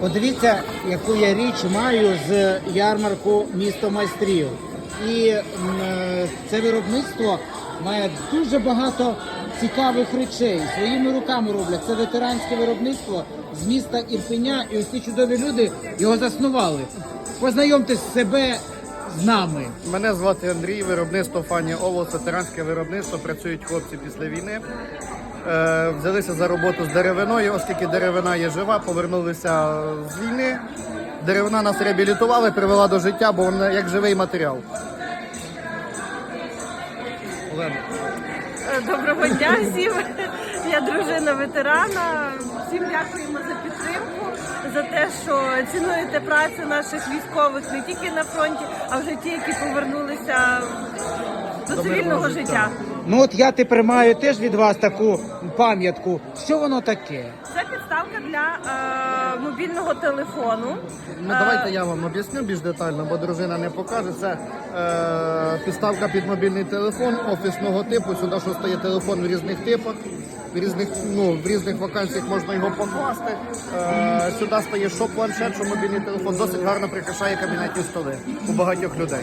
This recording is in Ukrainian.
Подивіться, яку я річ маю з ярмарку місто майстрів. І е, це виробництво має дуже багато цікавих речей. Своїми руками роблять. Це ветеранське виробництво з міста Ірпеня, і ось ці чудові люди його заснували. Познайомтесь себе з нами. Мене звати Андрій, виробництво Фані Овос, ветеранське виробництво. Працюють хлопці після війни. Е, взялися за роботу з деревиною, оскільки деревина є жива, повернулися з війни. Деревина нас реабілітували, привела до життя, бо вона як живий матеріал. Олена. Е, Доброго дня всім. Я дружина ветерана. Всім дякуємо за підтримку, за те, що цінуєте працю наших військових не тільки на фронті, а вже ті, які повернулися до цивільного життя. Ну от я тепер маю теж від вас таку пам'ятку. Що воно таке? Це підставка для е, мобільного телефону. Ну, давайте я вам об'ясню більш детально, бо дружина не покаже. Це е, підставка під мобільний телефон офісного типу. Сюди що стає телефон в різних типах. В різних, ну, в різних вакансіях можна його покласти. Е, сюди стає що планшет, що мобільний телефон. Досить гарно прикрашає кабінетні столи у багатьох людей.